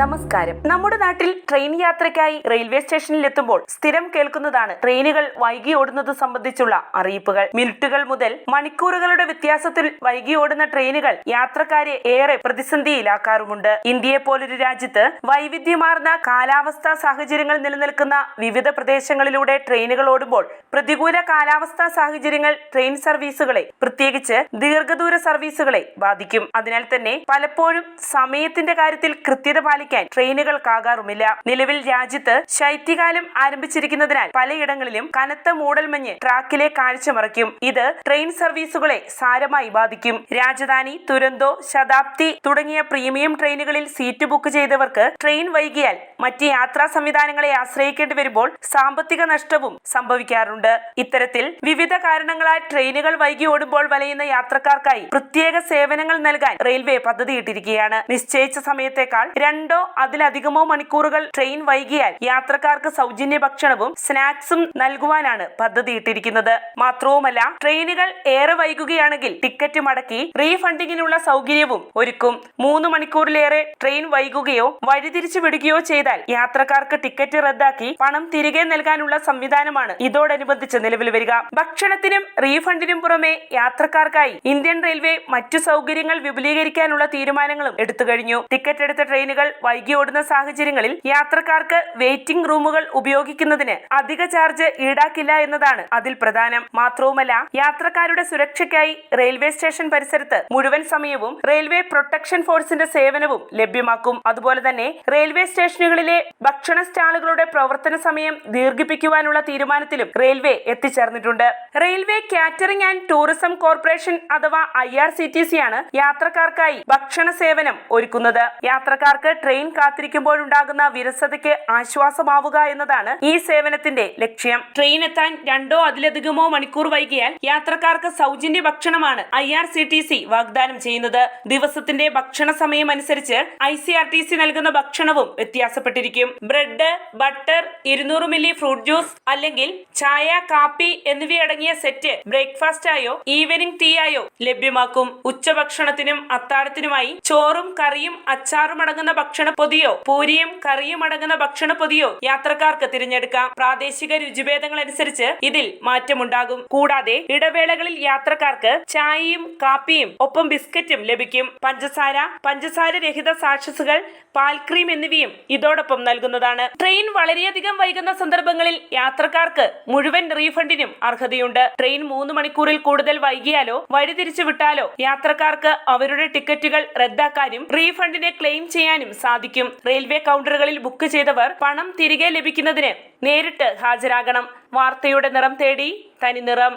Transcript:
നമസ്കാരം. നമ്മുടെ നാട്ടിൽ ട്രെയിൻ യാത്രയ്ക്കായി റെയിൽവേ സ്റ്റേഷനിൽ എത്തുമ്പോൾ സ്ഥിരം കേൾക്കുന്നതാണ് ട്രെയിനുകൾ വൈകി ഓടുന്നത് സംബന്ധിച്ചുള്ള അറിയിപ്പുകൾ. മിനിറ്റുകൾ മുതൽ മണിക്കൂറുകളുടെ വ്യത്യാസത്തിൽ വൈകി ഓടുന്ന ട്രെയിനുകൾ യാത്രക്കാരെ ഏറെ പ്രതിസന്ധിയിലാക്കാറുമുണ്ട്. ഇന്ത്യയെ പോലൊരു രാജ്യത്ത് വൈവിധ്യമാർന്ന കാലാവസ്ഥാ സാഹചര്യങ്ങൾ നിലനിൽക്കുന്ന വിവിധ പ്രദേശങ്ങളിലൂടെ ട്രെയിനുകൾ ഓടുമ്പോൾ പ്രതികൂല കാലാവസ്ഥാ സാഹചര്യങ്ങൾ ട്രെയിൻ സർവീസുകളെ പ്രത്യേകിച്ച് ദീർഘദൂര സർവീസുകളെ ബാധിക്കും. അതിനാൽ തന്നെ പലപ്പോഴും സമയത്തിന്റെ കാര്യത്തിൽ കൃത്യത പാലിക്കാൻ ട്രെയിനുകൾക്കാകാറുമില്ല. നിലവിൽ രാജ്യത്ത് ശൈത്യകാലം ആരംഭിച്ചിരിക്കുന്നതിനാൽ പലയിടങ്ങളിലും കനത്ത മൂടൽമഞ്ഞ് ട്രാക്കിലെ കാഴ്ച മറയ്ക്കും. ഇത് ട്രെയിൻ സർവീസുകളെ സാരമായി ബാധിക്കും. രാജധാനി തുരന്തോ ശതാബ്ദി തുടങ്ങിയ പ്രീമിയം ട്രെയിനുകളിൽ സീറ്റ് ബുക്ക് ചെയ്തവർക്ക് ട്രെയിൻ വൈകിയാൽ മറ്റ് യാത്രാ സംവിധാനങ്ങളെ ആശ്രയിക്കേണ്ടി വരുമ്പോൾ സാമ്പത്തിക നഷ്ടവും സംഭവിക്കാറുണ്ട്. ഇത്തരത്തിൽ വിവിധ കാരണങ്ങളാൽ ട്രെയിനുകൾ വൈകി ഓടുമ്പോൾ വലയുന്ന യാത്രക്കാർക്കായി പ്രത്യേക സേവനങ്ങൾ നൽകാൻ റെയിൽവേ പദ്ധതിയിട്ടിരിക്കുകയാണ്. നിശ്ചയിച്ച സമയത്തേക്കാൾ രണ്ടോ അതിലധികമോ മണിക്കൂറുകൾ ട്രെയിൻ വൈകിയാൽ യാത്രക്കാർക്ക് സൗജന്യ ഭക്ഷണവും സ്നാക്സും നൽകുവാനാണ് പദ്ധതിയിട്ടിരിക്കുന്നത്. മാത്രവുമല്ല ട്രെയിനുകൾ ഏറെ വൈകുകയാണെങ്കിൽ ടിക്കറ്റ് മടക്കി റീഫണ്ടിങ്ങിനുള്ള സൗകര്യവും ഒരുക്കും. മൂന്ന് മണിക്കൂറിലേറെ ട്രെയിൻ വൈകുകയോ വഴിതിരിച്ചു വിടുകയോ ചെയ്താൽ യാത്രക്കാർക്ക് ടിക്കറ്റ് റദ്ദാക്കി പണം തിരികെ നൽകാനുള്ള സംവിധാനമാണ് ഇതോടനുബന്ധിച്ച് നിലവിൽ വരിക. ഭക്ഷണത്തിനും റീഫണ്ടിനും പുറമെ യാത്രക്കാർക്കായി ഇന്ത്യൻ റെയിൽവേ മറ്റു സൗകര്യങ്ങൾ വിപുലീകരിക്കാനുള്ള തീരുമാനങ്ങളും എടുത്തു കഴിഞ്ഞു. ടിക്കറ്റ് എടുത്ത ട്രെയിനുകൾ വൈകി ഓടുന്ന സാഹചര്യങ്ങളിൽ യാത്രക്കാർക്ക് വെയിറ്റിംഗ് റൂമുകൾ ഉപയോഗിക്കുന്നതിന് അധിക ചാർജ് ഈടാക്കില്ല എന്നതാണ് അതിൽ പ്രധാനം. മാത്രവുമല്ല യാത്രക്കാരുടെ സുരക്ഷയ്ക്കായി റെയിൽവേ സ്റ്റേഷൻ പരിസരത്ത് മുഴുവൻ സമയവും റെയിൽവേ പ്രൊട്ടക്ഷൻ ഫോഴ്സിന്റെ സേവനവും ലഭ്യമാക്കും. അതുപോലെ തന്നെ റെയിൽവേ സ്റ്റേഷനുകളിലെ ഭക്ഷണ സ്റ്റാളുകളുടെ പ്രവർത്തന സമയം ദീർഘിപ്പിക്കുവാനുള്ള തീരുമാനത്തിലും railway എത്തിച്ചേർന്നിട്ടുണ്ട്. Railway catering and tourism corporation അഥവാ I R C T C ആണ് യാത്രക്കാർക്കായി ഭക്ഷണ സേവനം ഒരുക്കുന്നത്. യാത്രക്കാർക്ക് ട്രെയിൻ കാത്തിരിക്കുമ്പോഴുണ്ടാകുന്ന വിരസതയ്ക്ക് ആശ്വാസമാവുക എന്നതാണ് ഈ സേവനത്തിന്റെ ലക്ഷ്യം. ട്രെയിൻ എത്താൻ രണ്ടോ അതിലധികമോ മണിക്കൂർ വൈകിയാൽ യാത്രക്കാർക്ക് സൗജന്യ ഭക്ഷണമാണ് I R C T C വാഗ്ദാനം ചെയ്യുന്നത്. ദിവസത്തിന്റെ ഭക്ഷണ സമയം അനുസരിച്ച് I C R T C നൽകുന്ന ഭക്ഷണവും വ്യത്യാസപ്പെട്ടിരിക്കും. ബ്രെഡ് ബട്ടർ ഇരുന്നൂറ് മില്ലി ഫ്രൂട്ട് ജ്യൂസ് അല്ലെങ്കിൽ ചായ കാപ്പി എന്നിവയടങ്ങിയ സെറ്റ് ബ്രേക്ക്ഫാസ്റ്റ് ആയോ ഈവനിംഗ് ടീ ആയോ ലഭ്യമാക്കും. ഉച്ചഭക്ഷണത്തിനും അത്താഴത്തിനുമായി ചോറും കറിയും അച്ചാറും അടങ്ങുന്ന ഭക്ഷണ പൊതിയോ പൂരിയും കറിയും അടങ്ങുന്ന ഭക്ഷണ പൊതിയോ യാത്രക്കാർക്ക് തിരഞ്ഞെടുക്കാം. പ്രാദേശിക രുചിഭേദങ്ങൾ അനുസരിച്ച് ഇതിൽ മാറ്റമുണ്ടാകും. കൂടാതെ ഇടവേളകളിൽ യാത്രക്കാർക്ക് ചായയും കാപ്പിയും ഒപ്പം ബിസ്ക്കറ്റും ലഭിക്കും. പഞ്ചസാര പഞ്ചസാര രഹിത സാക്ഷസുകൾ പാൽക്രീം എന്നിവയും ഇതോടൊപ്പം നൽകുന്നതാണ്. ട്രെയിൻ വളരെയധികം വൈകുന്ന സന്ദർഭങ്ങളിൽ യാത്രക്കാർക്ക് മുഴുവൻ റീഫണ്ടിനും അർഹതയുണ്ട്. ട്രെയിൻ മൂന്ന് മണിക്കൂറിൽ കൂടുതൽ വൈകിയാലോ വഴിതിരിച്ചു വിട്ടാലോ യാത്രക്കാർക്ക് അവരുടെ ടിക്കറ്റുകൾ റദ്ദാക്കാനും റീഫണ്ടിനെ ക്ലെയിം ചെയ്യാനും സാധിക്കും. റെയിൽവേ കൗണ്ടറുകളിൽ ബുക്ക് ചെയ്തവർ പണം തിരികെ ലഭിക്കുന്നതിന് നേരിട്ട് ഹാജരാകണം. വാർത്തയുടെ നിറം തേടി തനി നിറം.